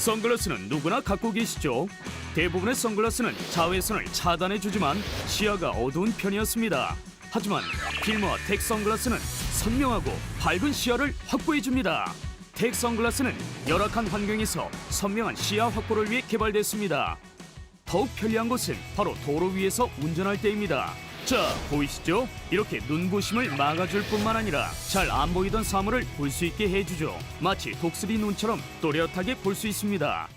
선글라스는 누구나 갖고 계시죠? 대부분의 선글라스는 자외선을 차단해주지만 시야가 어두운 편이었습니다. 하지만 필모와 텍 선글라스는 선명하고 밝은 시야를 확보해줍니다. 텍 선글라스는 열악한 환경에서 선명한 시야 확보를 위해 개발됐습니다. 더욱 편리한 곳은 바로 도로 위에서 운전할 때입니다. 자, 보이시죠? 이렇게 눈부심을 막아줄 뿐만 아니라 잘 안 보이던 사물을 볼 수 있게 해주죠. 마치 독수리 눈처럼 또렷하게 볼 수 있습니다.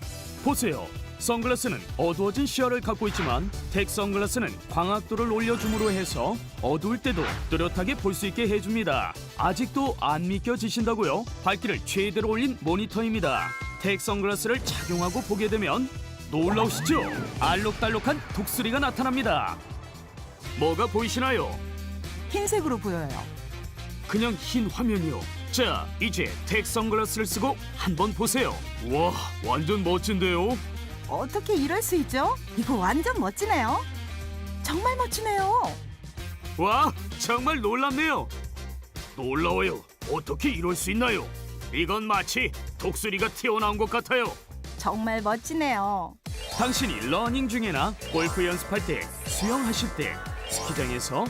보세요. 선글라스는 어두워진 시야를 갖고 있지만 텍 선글라스는 광학도를 올려줌으로 해서 어두울 때도 뚜렷하게 볼 수 있게 해줍니다. 아직도 안 믿겨지신다고요? 밝기를 최대로 올린 모니터입니다. 텍 선글라스를 착용하고 보게 되면 놀라우시죠? 알록달록한 독수리가 나타납니다. 뭐가 보이시나요? 흰색으로 보여요. 그냥 흰 화면이요. 자, 이제 텍 선글라스를 쓰고 한번 보세요. 와, 완전 멋진데요? 어떻게 이럴 수 있죠? 이거 완전 멋지네요. 정말 멋지네요. 와, 정말 놀랍네요. 놀라워요. 어떻게 이럴 수 있나요? 이건 마치 독수리가 튀어나온 것 같아요. 정말 멋지네요. 당신이 러닝 중에나 골프 연습할 때, 수영하실 때, 스키장에서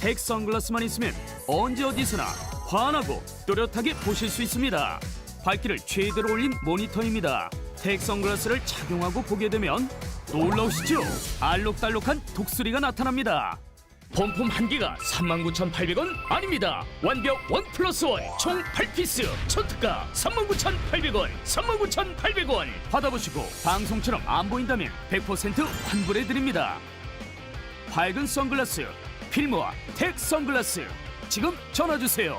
텍 선글라스만 있으면 언제 어디서나 환하고 또렷하게 보실 수 있습니다. 밝기를 최대로 올린 모니터입니다. 텍 선글라스를 착용하고 보게 되면 놀라우시죠? 알록달록한 독수리가 나타납니다. 본품 한 개가 39,800원 아닙니다. 완벽 원 플러스 원총 8피스 초특가 39,800원 39,800원 받아보시고 방송처럼 안 보인다면 100% 환불해 드립니다. 밝은 선글라스 필모와 텍 선글라스 지금 전화 주세요.